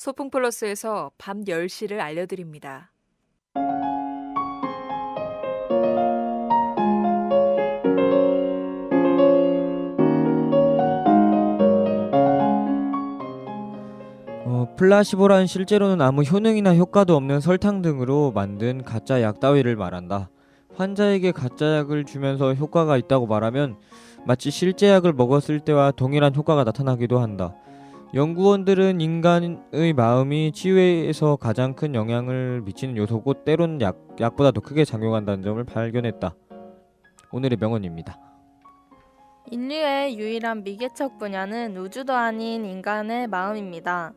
소풍 플러스에서 밤 10시를 알려드립니다. 어, 플라시보란 실제로는 아무 효능이나 효과도 없는 설탕 등으로 만든 가짜 약 따위를 말한다. 환자에게 가짜 약을 주면서 효과가 있다고 말하면 마치 실제 약을 먹었을 때와 동일한 효과가 나타나기도 한다. 연구원들은 인간의 마음이 치유에서 가장 큰 영향을 미치는 요소고 때론 약, 약보다 더 크게 작용한다는 점을 발견했다. 오늘의 명언입니다. 인류의 유일한 미개척 분야는 우주도 아닌 인간의 마음입니다.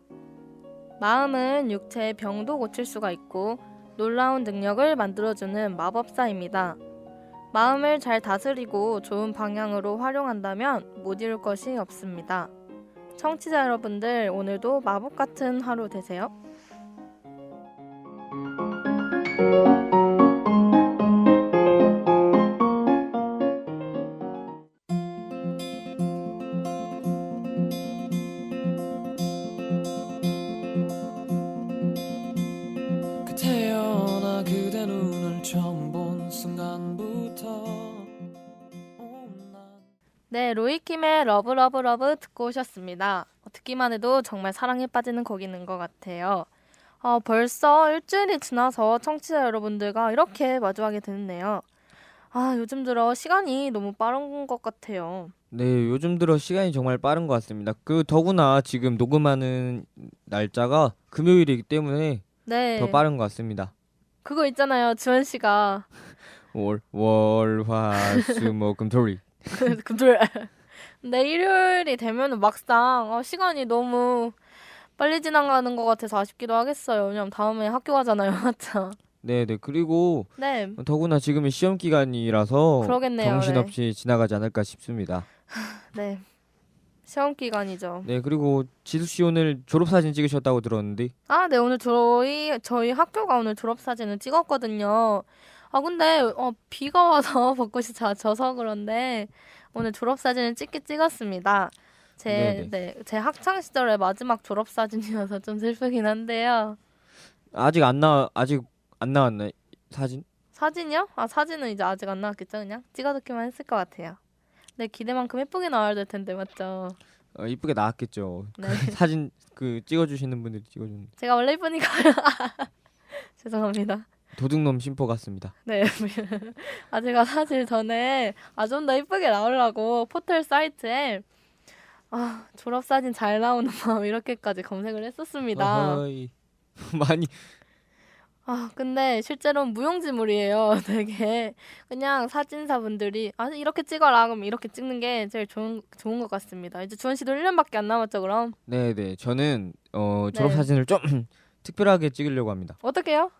마음은 육체의 병도 고칠 수가 있고 놀라운 능력을 만들어주는 마법사입니다. 마음을 잘 다스리고 좋은 방향으로 활용한다면 못 이룰 것이 없습니다. 청취자 여러분들 오늘도 마법 같은 하루 되세요. 의 러브 러브 러브 듣고 오셨습니다. 어, 듣기만 해도 정말 사랑에 빠지는 곡이 있는 것 같아요. 어, 벌써 일주일이 지나서 청취자 여러분들과 이렇게 마주하게 됐네요. 아, 요즘 들어 시간이 너무 빠른 것 같아요. 네, 요즘 들어 시간이 정말 빠른 것 같습니다. 그 더구나 지금 녹음하는 날짜가 금요일이기 때문에 네. 더 빠른 것 같습니다. 그거 있잖아요. 주원 씨가 월, 월, 화, 수, 목, 금, 토, 일. 금토일. 근데 일요일이 되면 막상 어, 시간이 너무 빨리 지나가는 것 같아서 아쉽기도 하겠어요. 왜냐면 다음에 학교 가잖아요. 맞죠? 네, 네. 그리고 네. 더구나 지금이 시험 기간이라서 그러겠네요. 정신없이 지나가지 않을까 싶습니다. 네. 시험 기간이죠. 네, 그리고 지수 씨 오늘 졸업 사진 찍으셨다고 들었는데, 아, 네. 오늘 저희 저희 학교가 오늘 졸업 사진을 찍었거든요. 아, 근데 어, 비가 와서 벚꽃이 다 져서 그런데 오늘 졸업 사진을 찍게 찍었습니다. 제 네네. 네, 제 학창 시절의 마지막 졸업 사진이어서 좀 슬프긴 한데요. 아직 안 나, 아직 안 나왔나 사진? 사진이요? 아, 사진은 이제 아직 안 나왔겠죠, 그냥 찍어두기만 했을 것 같아요. 네, 기대만큼 예쁘게 나와야 될 텐데 맞죠? 어, 이쁘게 나왔겠죠. 네. 그 사진 그 찍어주시는 분들이 찍어준 제가 원래 예쁘니까요. 죄송합니다. 도둑놈 심포 같습니다. 네. 아, 제가 사실 전에 아, 좀 더 이쁘게 나오려고 포털 사이트에 아, 졸업 사진 잘 나오는 법 이렇게까지 검색을 했었습니다. 어허이. 많이 아, 근데 실제로는 무용지물이에요. 되게 그냥 사진사분들이 아, 이렇게 찍어라. 그럼 이렇게 찍는 게 제일 좋은 좋은 것 같습니다. 이제 주원 씨도 1년밖에 안 남았죠, 그럼? 네네 저는 어 졸업 네. 사진을 좀 특별하게 찍으려고 합니다. 어떻게요?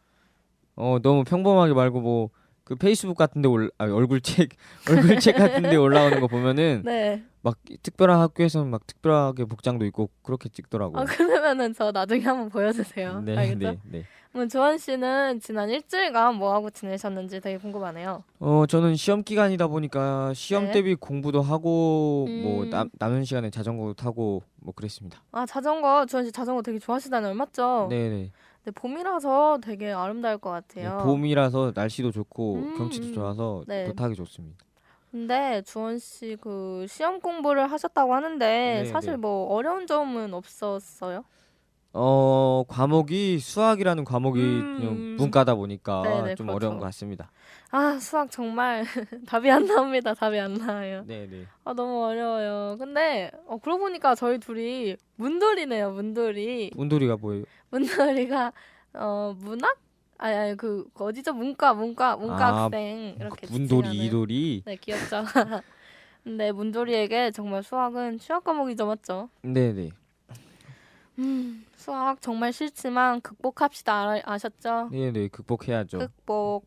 어 너무 평범하게 말고 뭐 그 페이스북 같은데 올 아, 얼굴 책 얼굴 책 같은데 올라오는 거 보면은 네. 막 특별한 학교에서는 막 특별하게 복장도 입고 그렇게 찍더라고요. 아, 그러면은 저 나중에 한번 보여주세요. 네, 알겠죠? 네, 네. 그럼 주원 씨는 지난 일주일간 뭐 하고 지내셨는지 되게 궁금하네요. 어 저는 시험 기간이다 보니까 시험 네. 대비 공부도 하고 뭐 음. 남, 남은 시간에 자전거도 타고 뭐 그랬습니다. 아 자전거 주원 씨 자전거 되게 좋아하시다는 맞죠? 네, 네. 네 봄이라서 되게 아름다울 것 네, 같아요. 봄이라서 날씨도 좋고 음, 경치도 음. 좋아서 네. 더 타기 좋습니다. 근데 주원 씨 그 시험 공부를 하셨다고 하는데 네, 사실 네. 뭐 어려운 점은 없었어요? 어 과목이 수학이라는 과목이 음. 문과다 보니까 네네, 좀 그렇죠. 어려운 것 같습니다. 아 수학 정말 답이 안 나옵니다. 답이 안 나와요. 네, 네. 아 너무 어려워요. 근데 어 그러고 보니까 저희 둘이 문돌이네요. 문돌이. 운돌이가 뭐예요? 문돌이가 어 문학? 아니 아니 그, 그 어디죠? 문과 문과 문과 아, 학생 이렇게 문돌이, 지칭하는. 이돌이. 네 귀엽죠. 근데 문돌이에게 정말 수학은 취약 과목이죠, 맞죠? 네, 네. 음 수학 정말 싫지만 극복합시다. 아, 아셨죠? 네, 네. 극복해야죠. 극복.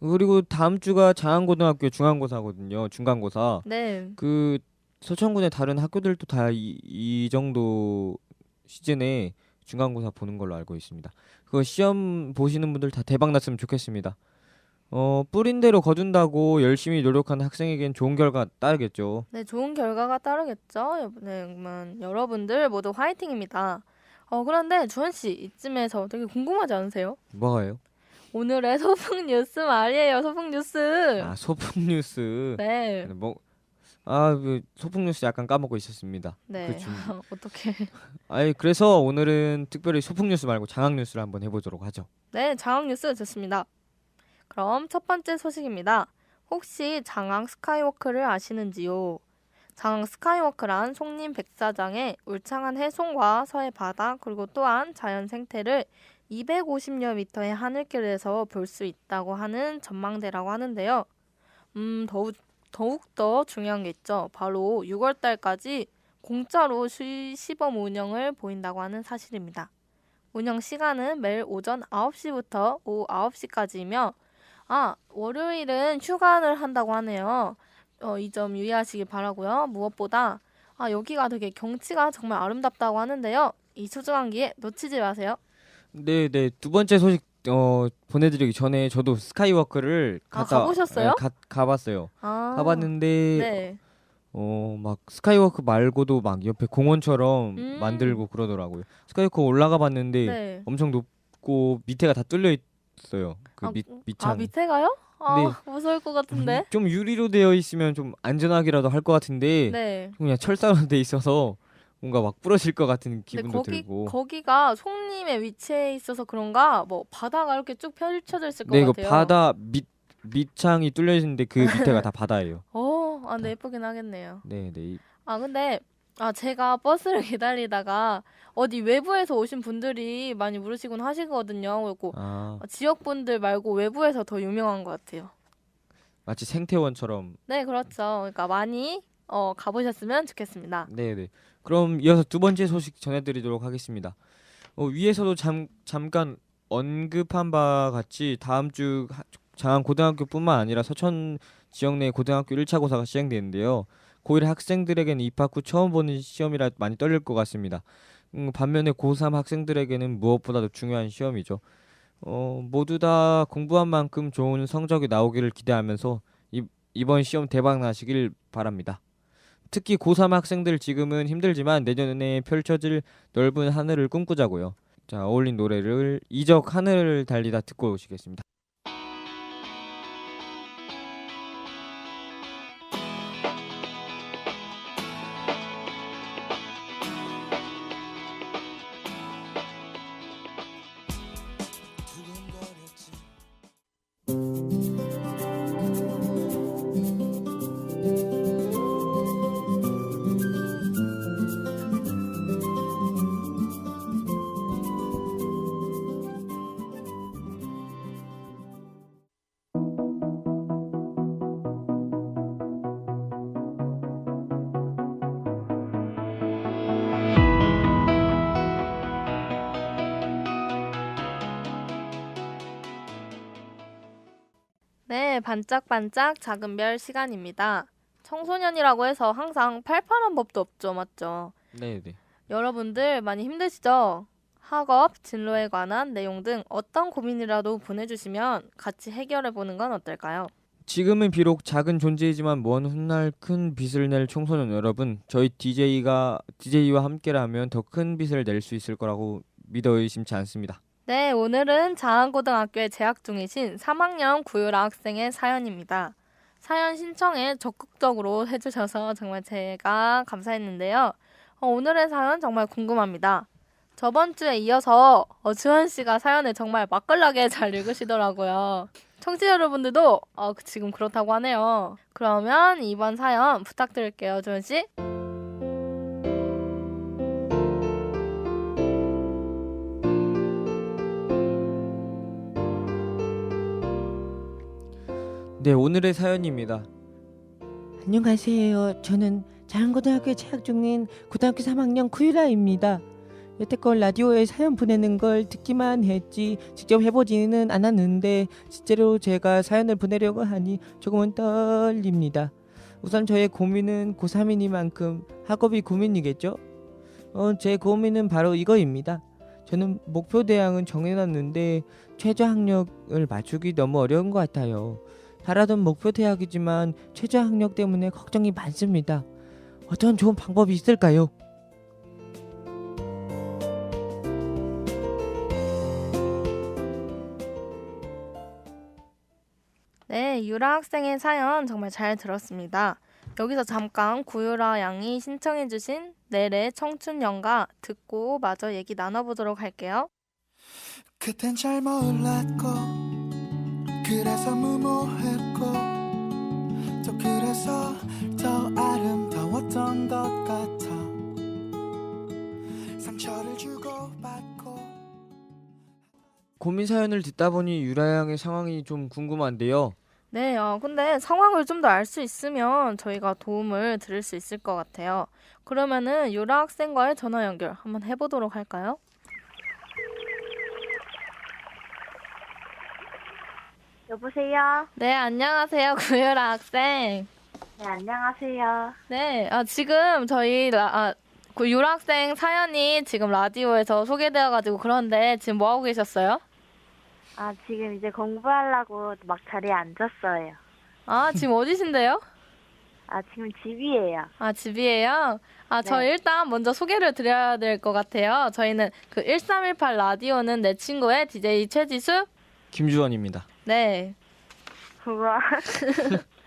그리고 다음 주가 장안고등학교 중간고사거든요. 중간고사. 네. 그 서천군의 다른 학교들도 다이 이 정도 시즌에 중간고사 보는 걸로 알고 있습니다. 그거 시험 보시는 분들 다 대박 났으면 좋겠습니다. 어, 뿌린 대로 거둔다고 열심히 노력하는 학생에겐 좋은 결과 따르겠죠. 네, 좋은 결과가 따르겠죠. 여- 네, 그러면 여러분들 모두 화이팅입니다. 어 그런데 주원 씨 이쯤에서 되게 궁금하지 않으세요? 뭐가요? 오늘의 소풍 뉴스 말이에요. 소풍 뉴스. 아 소풍 뉴스. 네. 뭐. 아, 그 소풍 뉴스 약간 까먹고 있었습니다. 네. 그쵸. 어떻게? 아이 그래서 오늘은 특별히 소풍 뉴스 말고 장학 뉴스를 한번 해 보도록 하죠. 네, 장학 뉴스 좋습니다. 그럼 첫 번째 소식입니다. 혹시 장항 스카이워크를 아시는지요? 장항 스카이워크란 송림 백사장의 울창한 해송과 서해 바다 그리고 또한 자연 생태를 250여 미터의 하늘길에서 볼 수 있다고 하는 전망대라고 하는데요. 음, 더욱 더욱 더 중요한 게 있죠. 바로 6월 달까지 공짜로 시, 시범 운영을 보인다고 하는 사실입니다. 운영 시간은 매일 오전 9시부터 오후 9시까지이며 아, 월요일은 휴관을 한다고 하네요. 어, 이 점 유의하시기 바라고요. 무엇보다 아, 여기가 되게 경치가 정말 아름답다고 하는데요. 이 소중한 기회 놓치지 마세요. 네, 네. 두 번째 소식 어 보내드리기 전에 저도 스카이워크를 아, 갔다 가보셨어요? 네, 가, 가봤어요. 아, 가봤는데 네. 어 막 스카이워크 말고도 막 옆에 공원처럼 음. 만들고 그러더라고요. 스카이워크 올라가 봤는데 네. 엄청 높고 밑에가 다 뚫려 있 어요. 그 아, 밑 아, 밑창. 밑에 가요? 아, 네. 무서울 것 같은데. 좀 유리로 되어 있으면 좀 안전하기라도 할 것 같은데 네. 그냥 철사로 돼 있어서 뭔가 막 부러질 것 같은 근데 기분도 거기 들고. 거기가 송림의 위치에 있어서 그런가 뭐 바다가 이렇게 쭉 펼쳐져 있을 것 네, 이거 같아요. 바다 밑 밑창이 뚫려 있는데 그 밑에가 다 바다예요. 어, 아, 네 예쁘긴 하겠네요. 네, 네. 이- 아 근데 아 제가 버스를 기다리다가 어디 외부에서 오신 분들이 많이 물으시곤 하시거든요. 그리고 아, 지역 분들 말고 외부에서 더 유명한 것 같아요. 마치 생태원처럼. 네 그렇죠. 그러니까 많이 어 가보셨으면 좋겠습니다. 네, 네. 그럼 이어서 두 번째 소식 전해드리도록 하겠습니다. 어, 위에서도 잠 잠깐 언급한 바와 같이 다음 주 하- 장안 고등학교뿐만 아니라 서천 지역 내 고등학교 1차 고사가 시행되는데요. 고1 학생들에게는 입학 후 처음 보는 시험이라 많이 떨릴 것 같습니다. 음, 반면에 고3 학생들에게는 무엇보다도 중요한 시험이죠. 어, 모두 다 공부한 만큼 좋은 성적이 나오기를 기대하면서 이, 이번 시험 대박 나시길 바랍니다. 특히 고3 학생들 지금은 힘들지만 내년에 펼쳐질 넓은 하늘을 꿈꾸자고요. 자, 어울린 노래를 이적 하늘을 달리다 듣고 오시겠습니다. 반짝반짝 작은 별 시간입니다. 청소년이라고 해서 항상 팔팔한 법도 없죠, 맞죠? 네, 네. 여러분들 많이 힘드시죠? 학업, 진로에 관한 내용 등 어떤 고민이라도 보내주시면 같이 해결해 보는 건 어떨까요? 지금은 비록 작은 존재이지만 먼 훗날 큰 빚을 낼 청소년 여러분, 저희 DJ가 DJ와 함께라면 더 큰 빚을 낼 수 있을 거라고 믿어 의심치 않습니다. 네, 오늘은 자한고등학교에 재학 중이신 3학년 구유라 학생의 사연입니다. 사연 신청에 적극적으로 해주셔서 정말 제가 감사했는데요. 어, 오늘의 사연 정말 궁금합니다. 저번 주에 이어서 어, 주원 씨가 사연을 정말 맛깔나게 잘 읽으시더라고요. 청취자 여러분들도 어, 지금 그렇다고 하네요. 그러면 이번 사연 부탁드릴게요, 주원 씨. 네, 오늘의 사연입니다. 안녕하세요. 저는 자한고등학교에 재학 중인 고등학교 3학년 구유라입니다. 여태껏 라디오에 사연 보내는 걸 듣기만 했지 직접 해보지는 않았는데 실제로 제가 사연을 보내려고 하니 조금은 떨립니다. 우선 저의 고민은 고3이니만큼 학업이 고민이겠죠? 어, 제 고민은 바로 이거입니다. 저는 목표 대학은 정해놨는데 최저 학력을 맞추기 너무 어려운 것 같아요. 바라던 목표 대학이지만 최저 학력 때문에 걱정이 많습니다. 어떤 좋은 방법이 있을까요? 네, 유라 학생의 사연 정말 잘 들었습니다. 여기서 잠깐 구유라 양이 신청해주신 내래 청춘 연가 듣고 마저 얘기 나눠보도록 할게요. 그땐 잘 몰랐고 그래서 무모했고 또 그래서 더 아름다웠던 것 같아 상처를 주고받고 고민 사연을 듣다 보니 유라 양의 상황이 좀 궁금한데요. 네, 어, 근데 상황을 좀 더 알 수 있으면 저희가 도움을 드릴 수 있을 것 같아요. 그러면은 유라 학생과의 전화 연결 한번 해보도록 할까요? 여보세요? 네, 안녕하세요, 구유라 학생. 네, 안녕하세요. 네, 아, 지금 저희 라, 아, 그 유라 학생 사연이 지금 라디오에서 소개되어가지고 그런데 지금 뭐 하고 계셨어요? 아, 지금 이제 공부하려고 막 자리에 앉았어요. 아, 지금 어디신데요? 아, 지금 집이에요. 아, 집이에요? 아, 저 네. 일단 먼저 소개를 드려야 될 것 같아요. 저희는 그 1318 라디오는 내 친구의 DJ 최지수? 김주원입니다. 네. 우와.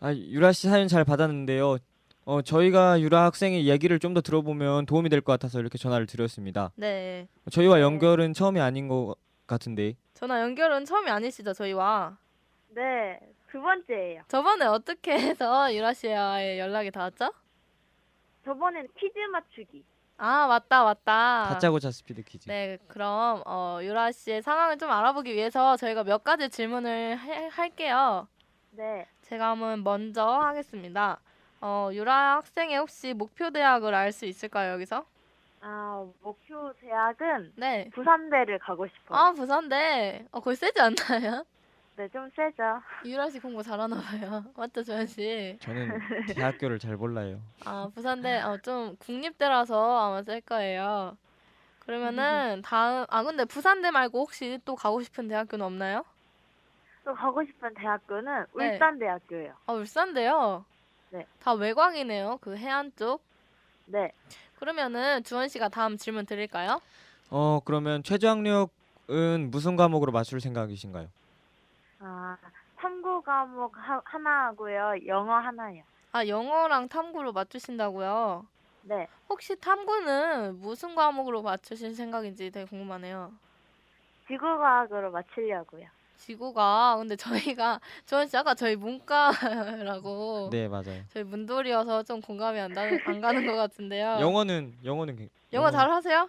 아, 유라 씨 사연 잘 받았는데요. 어, 저희가 유라 학생의 이야기를 좀 더 들어보면 도움이 될 것 같아서 이렇게 전화를 드렸습니다. 네. 저희와 연결은 처음이 아닌 것 같은데. 전화 연결은 처음이 아니시죠, 저희와? 네, 두 번째예요. 저번에 어떻게 해서 유라 씨와의 연락이 닿았죠? 저번엔 퀴즈 맞추기. 아, 맞다, 맞다. 다짜고짜 스피드 퀴즈. 네, 그럼 어, 유라 씨의 상황을 좀 알아보기 위해서 저희가 몇 가지 질문을 해- 할게요. 네. 제가 한번 먼저 하겠습니다. 어, 유라 학생의 혹시 목표 대학을 알 수 있을까요, 여기서? 아, 목표 대학은 네. 부산대를 가고 싶어요. 아, 부산대. 어, 거의 세지 않나요? 네, 좀 세죠. 유라 씨 공부 잘하나 봐요. 맞죠, 조현 씨? 저는 대학교를 잘 몰라요. 아, 부산대 어, 좀 국립대라서 아마 셀 거예요. 그러면은 다음 아 근데 부산대 말고 혹시 또 가고 싶은 대학교는 없나요? 또 가고 싶은 대학교는 네. 울산대학교예요. 아, 울산대요. 네. 다 외곽이네요. 그 해안 쪽. 네. 그러면은 주원 씨가 다음 질문 드릴까요? 어, 그러면 최저 학력은 무슨 과목으로 맞출 생각이신가요? 아, 탐구 과목 하, 하나 하고요. 영어 하나요. 아, 영어랑 탐구로 맞추신다고요? 네. 혹시 탐구는 무슨 과목으로 맞추실 생각인지 되게 궁금하네요. 지구과학으로 맞추려고요. 지구가 근데 저희가 주원 씨 아까 저희 문과라고 네, 맞아요. 저희 문돌이어서 좀 공감이 안, 가, 안 가는 것 같은데요. 영어는 영어는 괜- 영어 잘 하세요?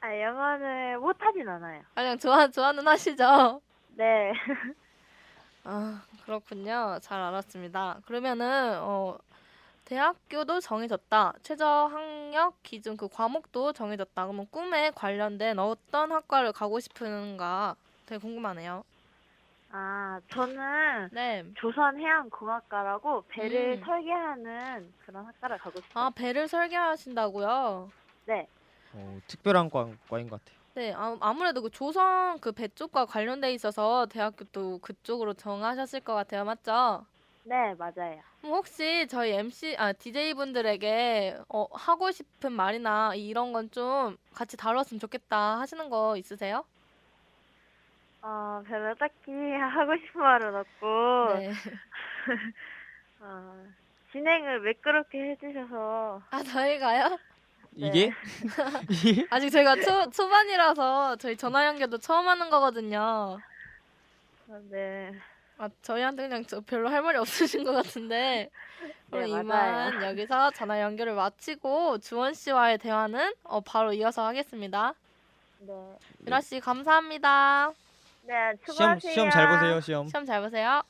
아, 영어는 못하진 않아요. 아, 그냥 좋아 좋아는 하시죠? 네. 아 그렇군요. 잘 알았습니다. 그러면은 어 대학교도 정해졌다. 최저 학력 기준 그 과목도 정해졌다. 그러면 꿈에 관련된 어떤 학과를 가고 싶은가 되게 궁금하네요. 아, 저는 네. 조선해양공학과라고 배를 음. 설계하는 그런 학과를 가고 싶어요. 아 배를 설계하신다고요? 네. 어, 특별한 과, 과인 것 같아요. 네, 아, 아무래도 그 조선 그 배 쪽과 관련돼 있어서 대학교도 그쪽으로 정하셨을 것 같아요, 맞죠? 네, 맞아요. 그럼 혹시 저희 MC 아 DJ 분들에게 어, 하고 싶은 말이나 이런 건 좀 같이 다뤘으면 좋겠다 하시는 거 있으세요? 어, 별로 딱히 하고 싶은 말은 없고, 네. 어, 진행을 매끄럽게 해주셔서, 아 저희가요? 이게 이게 아직 저희가 초 초반이라서 저희 전화 연결도 처음 하는 거거든요. 어, 네. 아 저희한테 그냥 저 별로 할 말이 없으신 것 같은데 그럼 네, 이만 맞아요. 여기서 전화 연결을 마치고 주원 씨와의 대화는 어, 바로 이어서 하겠습니다. 네. 유라 씨 감사합니다. 네, 시험 수고하세요. 시험 잘 보세요, 시험. 시험 잘 보세요.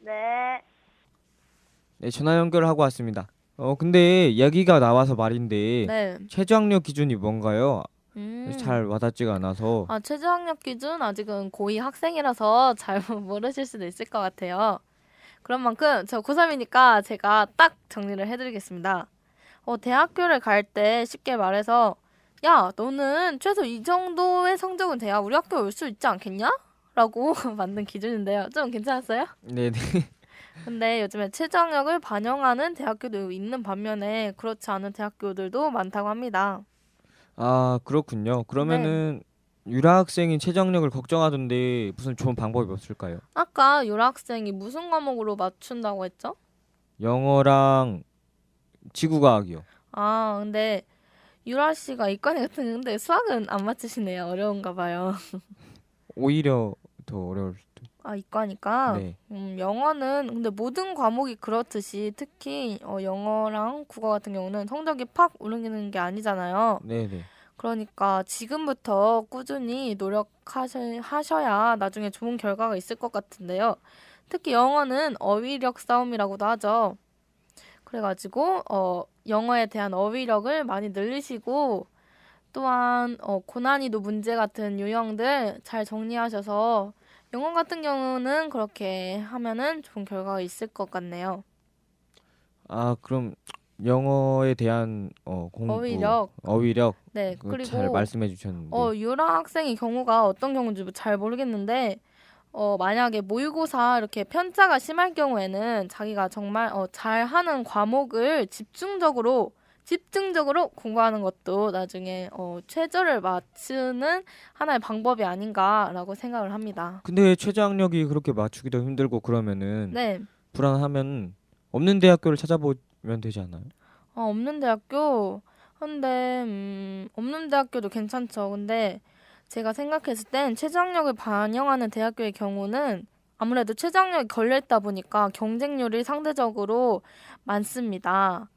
네. 네, 전화 연결하고 왔습니다. 어, 근데 이야기가 나와서 말인데 네. 최저 학력 기준이 뭔가요? 음. 잘 와닿지가 않아서. 아 최저 학력 기준 아직은 고2 학생이라서 잘 모르실 수도 있을 것 같아요. 그런 만큼 저 고3이니까 제가 딱 정리를 해드리겠습니다. 어, 대학교를 갈 때 쉽게 말해서 야 너는 최소 이 정도의 성적은 돼야 우리 학교 올수 있지 않겠냐? 라고 만든 기준인데요. 좀 괜찮았어요? 네, 네. 근데 요즘에 최저 학력을 반영하는 대학교도 있는 반면에 그렇지 않은 대학교들도 많다고 합니다. 아, 그렇군요. 그러면은 유라 학생이 최저학력을 걱정하던데 무슨 좋은 방법이 없을까요? 아까 유라 학생이 무슨 과목으로 맞춘다고 했죠? 영어랑 지구과학이요. 아, 근데 유라 씨가 이과니 같은데 수학은 안 맞추시네요. 어려운가 봐요. 오히려 더 어려울. 아, 이과니까. 네. 음, 영어는 근데 모든 과목이 그렇듯이 특히 어, 영어랑 국어 같은 경우는 성적이 팍 오르는 게 아니잖아요. 네, 네. 그러니까 지금부터 꾸준히 노력하셔야 나중에 좋은 결과가 있을 것 같은데요. 특히 영어는 어휘력 싸움이라고도 하죠. 그래가지고 어, 영어에 대한 어휘력을 많이 늘리시고 또한 어, 고난이도 문제 같은 유형들 잘 정리하셔서 영어 같은 경우는 그렇게 하면은 좋은 결과가 있을 것 같네요. 아, 그럼 영어에 대한 어, 공부 어휘력. 어휘력 네, 그거 그리고 잘 말씀해 주셨는데. 어, 유라 학생의 경우가 어떤 경우인지 잘 모르겠는데, 어, 만약에 모의고사 이렇게 편차가 심할 경우에는 자기가 정말 어, 잘하는 과목을 집중적으로 집중적으로 공부하는 것도 나중에 어, 최저를 맞추는 하나의 방법이 아닌가라고 생각을 합니다. 근데 최저학력이 그렇게 맞추기도 힘들고 그러면은 네, 불안하면 없는 대학교를 찾아보면 되지 않아요? 어, 없는 대학교 근데 음, 없는 대학교도 괜찮죠. 근데 제가 생각했을 땐 최저학력을 반영하는 대학교의 경우는 아무래도 최저학력이 걸려 있다 보니까 경쟁률이 상대적으로 많습니다.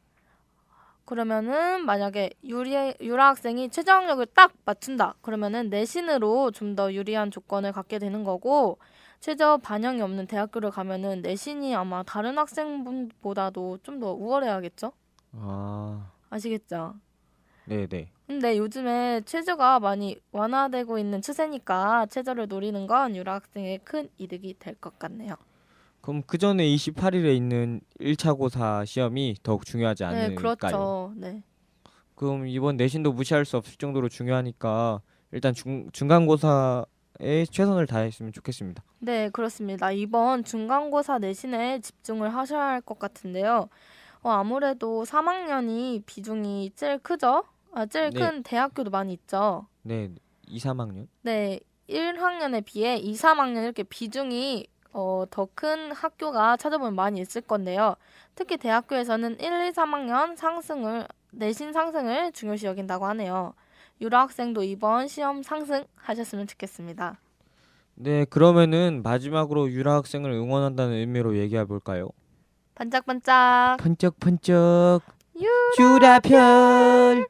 그러면은 만약에 유리 유라 학생이 최저학력을 딱 맞춘다. 그러면은 내신으로 좀 더 유리한 조건을 갖게 되는 거고 최저 반영이 없는 대학교를 가면은 내신이 아마 다른 학생분보다도 좀 더 우월해야겠죠? 아, 아시겠죠? 네, 네. 근데 요즘에 최저가 많이 완화되고 있는 추세니까 최저를 노리는 건 유라 학생의 큰 이득이 될 것 같네요. 그럼 그 전에 28일에 있는 1차 고사 시험이 더욱 중요하지 네, 않을까요? 그렇죠. 네. 그럼 이번 내신도 무시할 수 없을 정도로 중요하니까 일단 중 중간고사에 최선을 다했으면 좋겠습니다. 네, 그렇습니다. 이번 중간고사 내신에 집중을 하셔야 할 것 같은데요. 어, 아무래도 3학년이 비중이 제일 크죠? 아, 제일 네. 큰 대학교도 많이 있죠. 네, 2, 3학년. 네, 1학년에 비해 2, 3학년 이렇게 비중이 어, 더 큰 학교가 찾아보면 많이 있을 건데요. 특히 대학교에서는 1, 2, 3학년 상승을 내신 상승을 중요시 여긴다고 하네요. 유라 학생도 이번 시험 상승하셨으면 좋겠습니다. 네, 그러면은 마지막으로 유라 학생을 응원한다는 의미로 얘기해 볼까요? 반짝반짝 번쩍번쩍 주라별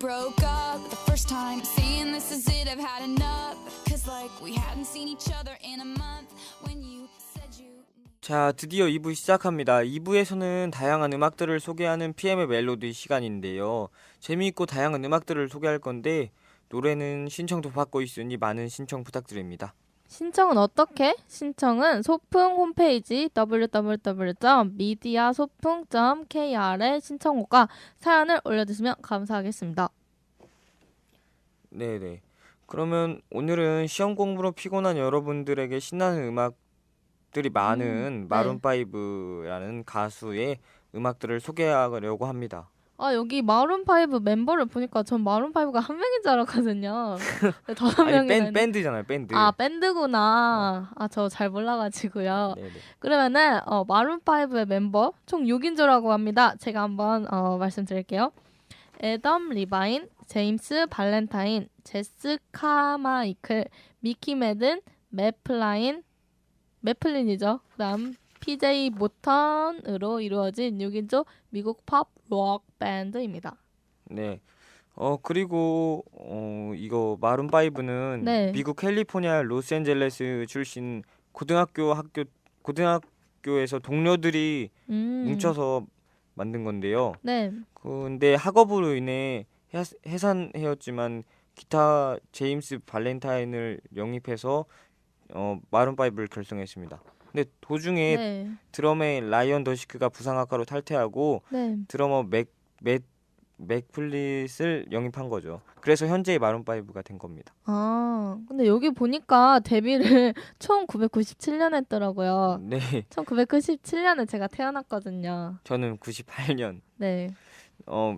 broke up the first time, saying this is it, I've had enough. Cause like we hadn't seen each other in a month when you said you. 자, 드디어 2부 시작합니다. 2부에서는 다양한 음악들을 소개하는 PM의 멜로디 시간인데요. 재미있고 다양한 음악들을 소개할 건데 노래는 신청도 받고 있으니 많은 신청 부탁드립니다. 신청은 어떻게? 신청은 소풍 홈페이지 www.media소풍.kr에 신청곡과 사연을 올려주시면 감사하겠습니다. 네네. 그러면 오늘은 시험 공부로 피곤한 여러분들에게 신나는 음악들이 많은 네. 마룬 파이브라는 가수의 음악들을 소개하려고 합니다. 아 여기 마룬 파이브 멤버를 보니까 전 마룬 파이브가 한 명인 줄 알았거든요. 근데 다섯 아니 명이 밴, 밴드잖아요, 밴드. 아 밴드구나. 아 저 잘 몰라가지고요. 네네. 그러면은 어, 마룬 파이브의 멤버 총 6인조라고 합니다. 제가 한번 어, 말씀드릴게요. 애덤 리바인, 제임스 발렌타인, 제스 카마이클, 미키 매든, 매플라인, 매플린이죠. 그다음 PJ 모턴으로 이루어진 6인조 미국 팝 록 밴드입니다. 네. 어 그리고 어 이거 마룬 파이브는 네. 미국 캘리포니아 로스앤젤레스 출신 고등학교 학교 고등학교에서 동료들이 음. 뭉쳐서 만든 건데요. 네. 근데 학업으로 인해 해- 해산해였지만 기타 제임스 발렌타인을 영입해서 어 마룬 파이브를 결성했습니다. 근데 도중에 네. 드럼의 라이언 더시크가 부상학과로 탈퇴하고 네. 드러머 맥, 맥 맥플릿을 영입한 거죠. 그래서 현재의 마룬 5가 된 겁니다. 아, 근데 여기 보니까 데뷔를 1997년 했더라고요. 네, 1997년에 제가 태어났거든요. 저는 98년 네. 어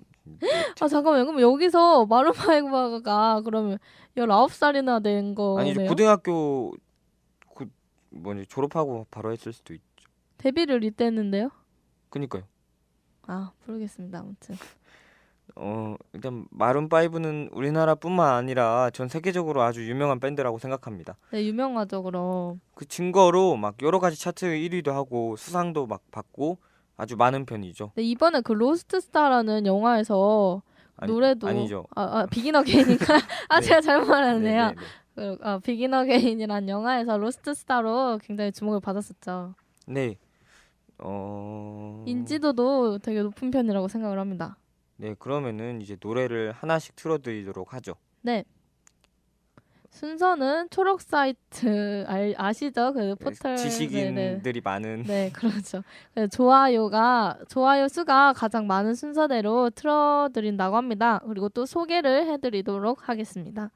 아, 잠깐만요. 그럼 여기서 마룬파이브가 그러면 19살이나 된 거네요? 아니죠 고등학교 고, 뭐지 졸업하고 바로 했을 수도 있죠. 데뷔를 이때 했는데요? 그니까요. 아, 모르겠습니다. 아무튼. 어 일단 마룬 5는 우리나라뿐만 아니라 전 세계적으로 아주 유명한 밴드라고 생각합니다. 네, 유명하죠, 그럼. 그 증거로 막 여러 가지 차트 1위도 하고 수상도 막 받고 아주 많은 편이죠. 네, 이번에 그 로스트 스타라는 영화에서 아니, 노래도 아니죠. 아, 아 비긴 어게인인가? 아, 네. 제가 잘못 말했네요. 네, 네, 네. 그, 아, 비긴 어게인이란 영화에서 로스트 스타로 굉장히 주목을 받았었죠. 네. 어 인지도도 되게 높은 편이라고 생각을 합니다. 네, 그러면은 이제 노래를 하나씩 틀어드리도록 하죠. 네. 순서는 초록 사이트 알, 아시죠? 그 포털 네네. 지식인들이 많은 네, 그렇죠. 그 좋아요가 좋아요 수가 가장 많은 순서대로 틀어드린다고 합니다. 그리고 또 소개를 해드리도록 하겠습니다.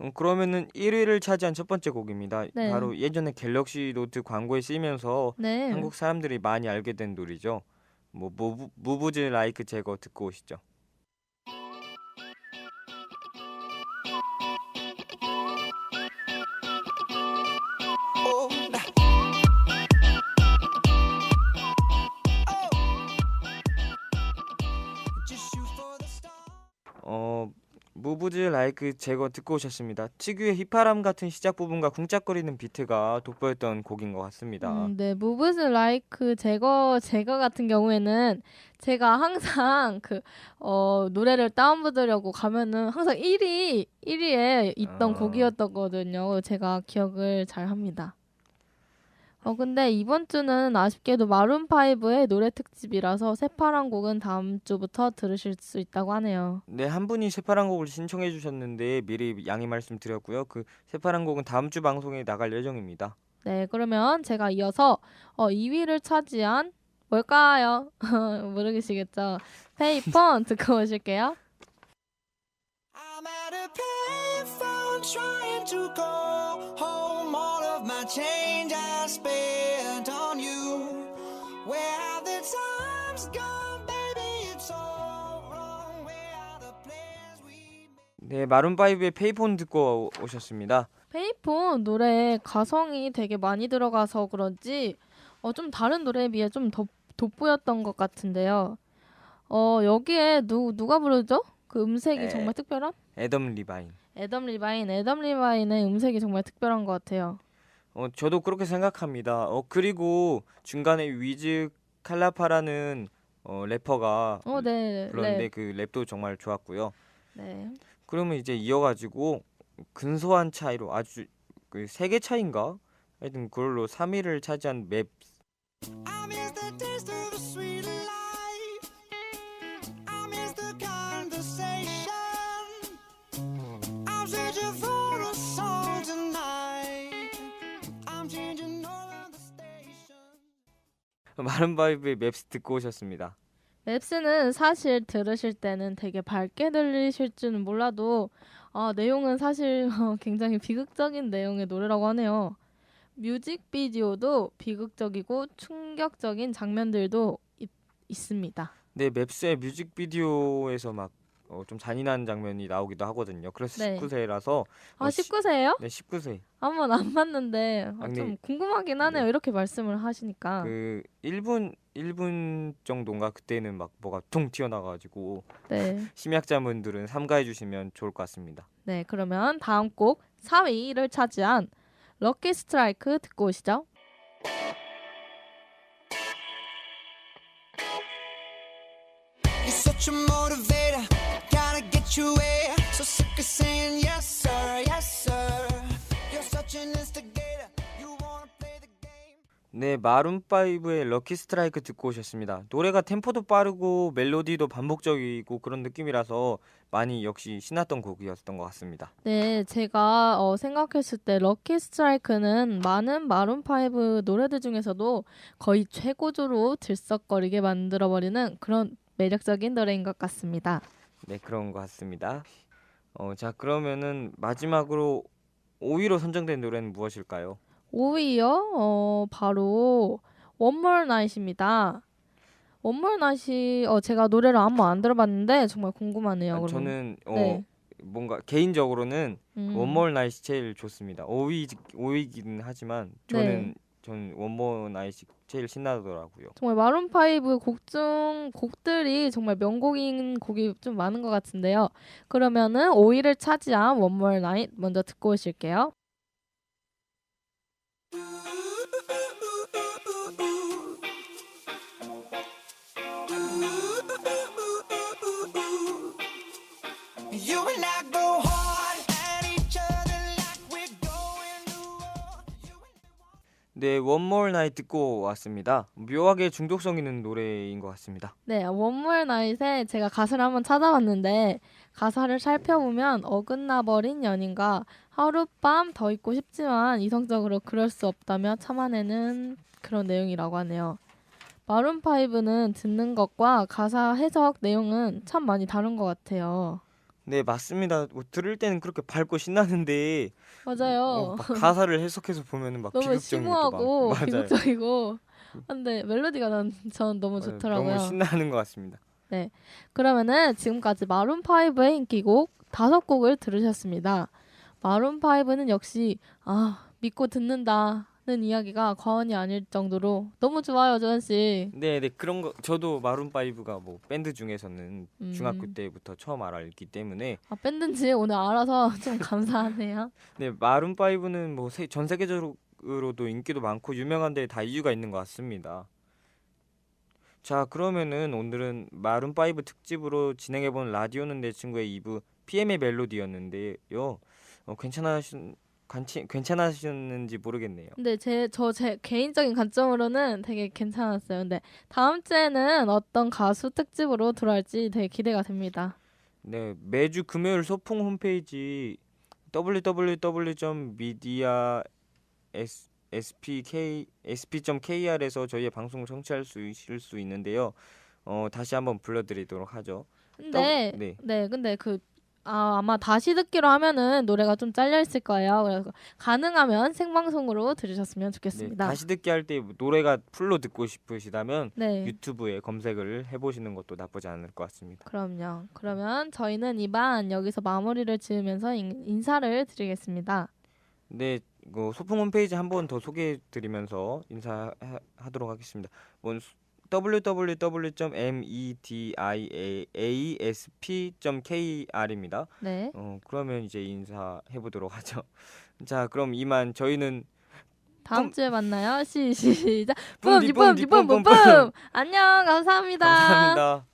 음, 그러면은 1위를 차지한 첫 번째 곡입니다. 네. 바로 예전에 갤럭시 노트 광고에 쓰이면서 네. 한국 사람들이 많이 알게 된 노래죠. 뭐 무브, 무브즈 라이크 제거 듣고 오시죠. 무브즈 라이크 제거 듣고 오셨습니다. 특유의 휘파람 같은 시작 부분과 쿵짝거리는 비트가 돋보였던 곡인 것 같습니다. 음, 네, 무브즈 라이크 제거 제거 같은 경우에는 제가 항상 그 어, 노래를 다운받으려고 가면은 항상 1위 1위에 있던 아. 곡이었거든요. 제가 기억을 잘 합니다. 어 근데 이번 주는 아쉽게도 마룬 5의 노래 특집이라서 새파란 곡은 다음 주부터 들으실 수 있다고 하네요. 네, 한 분이 새파란 곡을 신청해 주셨는데 미리 양해 말씀드렸고요. 그 새파란 곡은 다음 주 방송에 나갈 예정입니다. 네, 그러면 제가 이어서 어, 2위를 차지한 뭘까요? 모르겠시겠죠? 페이폰 듣고 오실게요. I'm at a payphone trying to go home. 네, 마룬 5의 페이폰 듣고 오- 오셨습니다. 페이폰 노래에 가성이 되게 많이 들어가서 그런지 어, 좀 다른 노래에 비해 좀 더 돋보였던 것 같은데요. 어, 여기에 누, 누가 부르죠? 그 음색이 에. 정말 특별한? 애덤 리바인. 애덤 리바인, 애덤 리바인의 음색이 정말 특별한 것 같아요. 어, 저도 그렇게 생각합니다. 어, 그리고 중간에 위즈 칼라파라는 어, 래퍼가 어, 네, 불렀는데 랩. 그 랩도 정말 좋았고요. 네. 그러면 이제 이어가지고 근소한 차이로 아주 그 세 개 차인가? 하여튼 그걸로 3위를 차지한 맵 I miss the taste of the sweet life. I miss the conversation. I'm searching for a song tonight. I'm changing all of the stations. 마른 바이브의 맵스 듣고 오셨습니다. 맵스는 사실 들으실 때는 되게 밝게 들리실 줄은 몰라도 아, 내용은 사실 어, 굉장히 비극적인 내용의 노래라고 하네요. 뮤직비디오도 비극적이고 충격적인 장면들도 있, 있습니다. 네, 맵스의 뮤직비디오에서 막 어, 좀 잔인한 장면이 나오기도 하거든요. 그래서 네. 19세라서 아, 시- 19세예요? 네, 19세. 한번 안 봤는데 아, 아니, 좀 궁금하긴 하네요. 네. 이렇게 말씀을 하시니까. 그 1분 1분 정도인가 그때는 막 뭐가 퉁 튀어나와 가지고 네. 심약자분들은 삼가해 주시면 좋을 것 같습니다. 네, 그러면 다음 곡 4위를 차지한 럭키 스트라이크 듣고 오시죠. You're such a motivator, you where. So sick of saying yes, sir, yes, sir. You're such an instigator, you wanna play the game. 네, 마룬 5의 럭키 스트라이크 듣고 오셨습니다. 노래가 템포도 빠르고 멜로디도 반복적이고 그런 느낌이라서 많이 역시 신났던 곡이었던 것 같습니다. 네, 제가 어, 생각했을 때 럭키 스트라이크는 많은 마룬 5 노래들 중에서도 거의 최고조로 들썩거리게 만들어버리는 그런 매력적인 노래인 것 같습니다. 네, 그런 것 같습니다. 어, 자, 그러면은 마지막으로 5위로 선정된 노래는 무엇일까요? 5위요? 어, 바로 원몰 나잇입니다. 원몰 나잇이 어, 제가 노래를 아무 안 들어봤는데 정말 궁금하네요. 아, 그러면. 저는 어, 네. 뭔가 개인적으로는 음. 원몰 나잇이 제일 좋습니다. 5위 5위긴 하지만 저는 네. 전 원몰 나잇이 제일 신나더라고요. 정말 마룬 파이브 곡중 곡들이 정말 명곡인 곡이 좀 많은 것 같은데요. 그러면은 5위를 차지한 원몰 나잇 먼저 듣고 오실게요. 네, 원몰 나잇 듣고 왔습니다. 묘하게 중독성 있는 노래인 것 같습니다. 네, 원몰 나잇에 제가 가사를 한번 찾아봤는데 가사를 살펴보면 어긋나 버린 연인과 하룻밤 더 있고 싶지만 이성적으로 그럴 수 없다며 참아내는 그런 내용이라고 하네요. 마룬 파이브는 듣는 것과 가사 해석 내용은 참 많이 다른 것 같아요. 네, 맞습니다. 뭐 들을 때는 그렇게 밝고 신나는데 맞아요. 어, 막 가사를 해석해서 보면은 막 너무 비극적인 것도 심오하고 많고. 맞아요. 비극적이고 근데 멜로디가 난 전 너무 맞아요. 좋더라고요. 너무 신나는 것 같습니다. 그러면은 지금까지 마룬 5의 인기곡 다섯 곡을 들으셨습니다. 마룬 5는 역시 아 믿고 듣는다는 이야기가 과언이 아닐 정도로 너무 좋아요, 조현 씨. 네, 네 그런 거 저도 마룬 5가 뭐 밴드 중에서는 음. 중학교 때부터 처음 알았기 때문에 아 밴드인지 오늘 알아서 좀 감사하네요. 네 마룬 5는 뭐 전 세계적으로도 인기도 많고 유명한데 다 이유가 있는 것 같습니다. 자 그러면은 오늘은 마룬 5 특집으로 진행해본 라디오는 내 친구의 2부 PM의 멜로디였는데요. 어, 괜찮으신 괜찮 괜찮으셨는지 모르겠네요. 근데 제 저 제 개인적인 관점으로는 되게 괜찮았어요. 근데 다음 주에는 어떤 가수 특집으로 돌아올지 되게 기대가 됩니다. 네, 매주 금요일 소풍 홈페이지 www.media spk sp.kr에서 저희의 방송을 청취할 수 있을 수 있는데요. 어, 다시 한번 불러드리도록 하죠. 근데 네. 네, 근데 그 아, 아마 다시 듣기로 하면은 노래가 좀 잘려 있을 거예요. 그래서 가능하면 생방송으로 들으셨으면 네, 좋겠습니다. 다시 듣기 할 때 노래가 풀로 듣고 싶으시다면 네. 유튜브에 검색을 해보시는 것도 나쁘지 않을 것 같습니다. 그럼요. 그러면 저희는 이반 여기서 마무리를 지으면서 인, 인사를 드리겠습니다. 네, 그 소풍 홈페이지 한 번 더 소개해드리면서 인사하도록 하겠습니다. 원 www.mediasp.kr입니다. 네. 어, 그러면 이제 인사해 보도록 하죠. 자, 그럼 이만 저희는 다음 뿜. 주에 만나요. 시, 시, 시작. 뿜, 뿜, 디, 뿜, 뿜, 디, 디, 뿜, 뿜, 뿜, 뿜. 뿜. 안녕. 감사합니다. 감사합니다.